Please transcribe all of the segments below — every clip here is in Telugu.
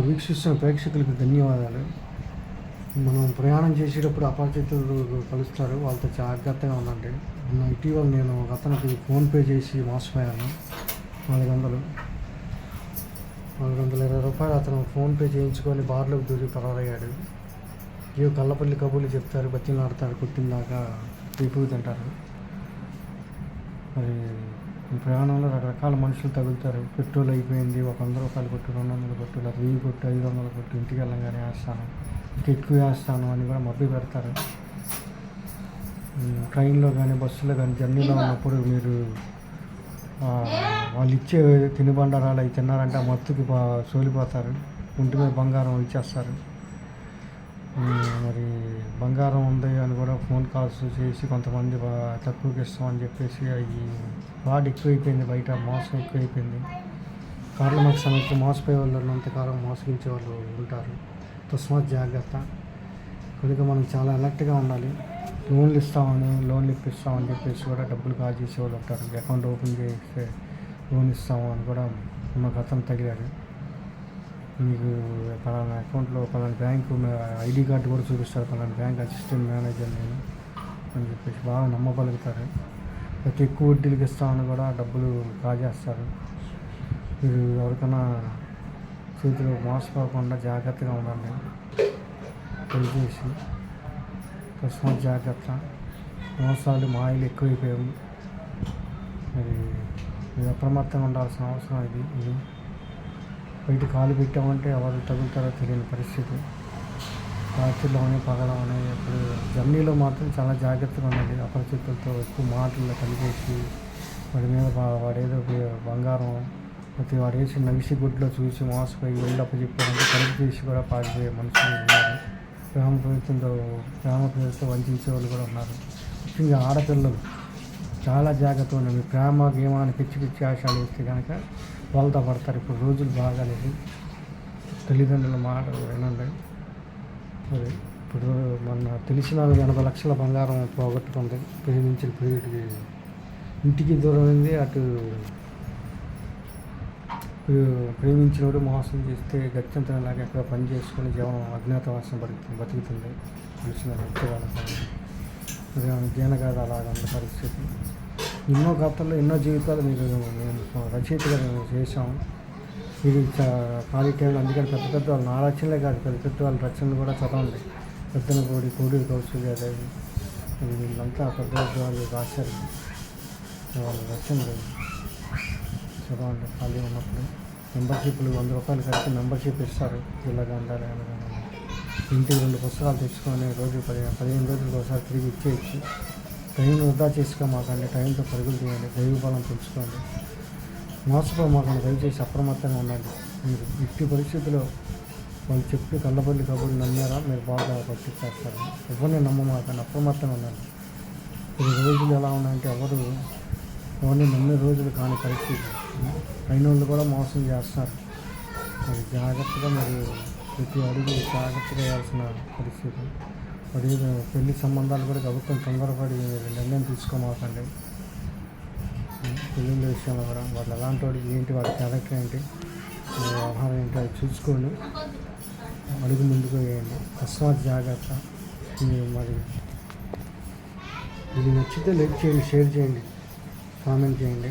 వీక్షిస్తున్న ప్రేక్షకులకు ధన్యవాదాలు. మనం ప్రయాణం చేసేటప్పుడు అపరిచితులు కలుస్తారు. వాళ్ళతో జాగ్రత్తగా ఉండండి. మొన్న ఇటీవల నేను ఒక అతనికి ఫోన్పే చేసి మోసపోయాను. నాలుగు వందలు నాలుగు వందల ఇరవై రూపాయలు అతను ఫోన్పే చేయించుకొని బార్లోకి దూరి పరారయ్యాడు. ఏవో కళ్ళపల్లి కబుర్లు చెప్తారు బతిని ఆడతారు కొట్టిందాకా తింటారు. మరి ఈ ప్రయాణంలో రకరకాల మనుషులు తగులుతారు. పెట్రోల్ అయిపోయింది ఒక వంద రూపాయలు కొట్టు రెండు వందలు కొట్టు లేదా వెయ్యి కొట్టు ఐదు వందలు కొట్టు ఇంటికి వెళ్ళంగానే వేస్తాను. ఇంకా ఎక్కువ వేస్తాను అని కూడా మబ్బి పెడతారు. ట్రైన్లో కానీ బస్సులో కానీ జర్నీలో ఉన్నప్పుడు మీరు వాళ్ళు ఇచ్చే తినుబండారాలు అవి తిన్నారంటే ఆ మత్తుకి సోలిపోతారు. ఒంటి మీద బంగారం ఇచ్చేస్తారు. మరి బంగారం ఉంది అని కూడా ఫోన్ కాల్స్ చేసి కొంతమంది తక్కువకి ఇస్తామని చెప్పేసి అవి వాడు ఎక్కువైపోయింది బయట మోసం ఎక్కువైపోయింది. కార్ల మాకు సమస్య మోసపోయే వాళ్ళు ఉన్నంతకాలం మోసగించే వాళ్ళు ఉంటారు. తస్మాత్ జాగ్రత్త. కనుక మనం చాలా అలర్ట్గా ఉండాలి. లోన్లు ఇస్తామని లోన్లు ఇప్పిస్తామని చెప్పేసి కూడా డబ్బులు కాల్ చేసే వాళ్ళు ఉంటారు. అకౌంట్ ఓపెన్ చేస్తే లోన్ ఇస్తాము అని కూడా మాకు అతను తగిలాడు మీకు పలానా అకౌంట్లో పలానా బ్యాంకు ఐడి కార్డు కూడా చూపిస్తారు. పలానా బ్యాంక్ అసిస్టెంట్ మేనేజర్ నేను అని చెప్పేసి బాగా నమ్మగలుగుతారు ప్రతి ఎక్కువ వడ్డీలకు ఇస్తామని కూడా డబ్బులు కాజేస్తారు. మీరు ఎవరికైనా చేతిలో మోసపోకుండా జాగ్రత్తగా ఉండండి. దయచేసి కస్టమర్ జాగ్రత్త. మోసాలు మాయలు ఎక్కువైపోయాయి. మరి మీరు అప్రమత్తంగా ఉండాల్సిన అవసరం ఇది ఇది. బయట కాలు పెట్టామంటే ఎవరు తగులుతారో తెలియని పరిస్థితి. రాత్రిలోనే పగలమని ఇప్పుడు జర్నీలో మాత్రం చాలా జాగ్రత్తగా ఉండాలి. అపరిచితులతో ఎక్కువ మాటల్లో కలిపేసి వాడి మీద వాడేదో బంగారం ప్రతి వాడు వేసి నవిసి గుడ్లో చూసి మోసపోయి వెళ్ళి చెప్పారంటే కలిపి చేసి కూడా పాడిపోయే మనుషులు ఉన్నారు. గ్రామ ప్రభుత్వంతో గ్రామ ప్రజలతో వంచే వాళ్ళు కూడా ఉన్నారు. ముఖ్యంగా ఆడపిల్లలు చాలా జాగ్రత్తగా ఉండండి ప్రేమ గేమ అని పిచ్చి పిచ్చి ఆశాలు వేస్తే కనుక వాళ్ళతో పడతారు. ఇప్పుడు రోజులు బాగాలేదు. తల్లిదండ్రుల మాట వినండి. మరి ఇప్పుడు మన తెలిసిన ఎనభై లక్షల బంగారం పోగొట్టుకుంది. ప్రేమించిన ప్రియుడికి ఇంటికి దూరమైంది అటు ప్రేమించినప్పుడు ప్రేమించినోడు మోసం చేస్తే గత్యంతరంలాగా ఎక్కడ పని చేసుకొని జీవనం అజ్ఞాతవాసం బతికి బతుకుతుంది. తెలిసిన వ్యక్తి వాళ్ళ జీనగాథ అలాగ ఉన్న పరిస్థితి. ఎన్నో కథలు ఎన్నో జీవితాలు మీరు నేను రచయితగా మేము చేసాం ఇది చా- అందుకని పెద్ద పెద్ద వాళ్ళ నా రచనలే కాదు పెద్ద పెద్ద వాళ్ళ రచనలు కూడా చదవండి. పెద్దన కోడి కోడి కౌశల్యాదేవి వీళ్ళంతా పెద్ద పెద్ద వాళ్ళు రాశారు. వాళ్ళ రచనలు చదవండి. ఖాళీ ఉన్నప్పుడు మెంబర్షిప్లు వంద రూపాయలు కట్టి మెంబర్షిప్ ఇస్తారు. జిల్లా గ్రంథాలయ ఇంటికి రెండు పుస్తకాలు తెచ్చుకొని రోజు పదిహేను పదిహేను రోజులకు ఒకసారి తిరిగి ఇచ్చేయచ్చు. టైం వృధా చేసుకోమాకండి టైంతో పరుగులు తీయండి దైవ బలం పెంచుకోండి. మోసపోమాకండి దయచేసి అప్రమత్తంగా ఉండండి. మీరు ఇట్టి పరిస్థితిలో వాళ్ళు చెప్పి కళ్ళబల్లి కబుర్లు నమ్మారా? మీరు బాగా పట్టించేస్తారు. ఎవరిని నమ్మమాకండి అప్రమత్తంగా ఉండండి. ఈ రోజులు ఎలా ఉన్నాయంటే ఎవరు ఎవరిని నమ్మే రోజులు కాని పరిస్థితి. అయిన వాళ్ళు కూడా మోసం చేస్తారు మరి జాగ్రత్తగా మరి ప్రతి అడుగు జాగ్రత్తగా వేయాల్సిన పరిస్థితి. మరి పెళ్ళి సంబంధాలు కూడా ప్రభుత్వం తొందరపడి నిర్ణయం తీసుకోమాకండి. పెళ్ళిళ్ళ విషయంలో కూడా వాళ్ళు ఎలాంటి వాడికి ఏంటి వాళ్ళ క్యారెక్టర్ ఏంటి వ్యవహారం ఏంటి అది చూసుకొని అడుగు ముందుకు వేయండి. అస్మాత్ జాగ్రత్త. మరి ఇది నచ్చితే లైక్ చేయండి షేర్ చేయండి కామెంట్ చేయండి.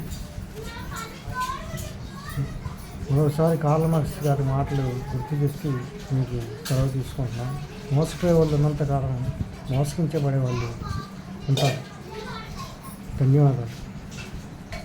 మరోసారి కార్ల మార్క్స్ గారి మాటలు గుర్తు చేసి మీకు సెలవు తీసుకుంటున్నాను. మోసపోయే వాళ్ళు ఉన్నంతకాలం మోసగించబడే వాళ్ళు ఉంటారు. ధన్యవాదాలు.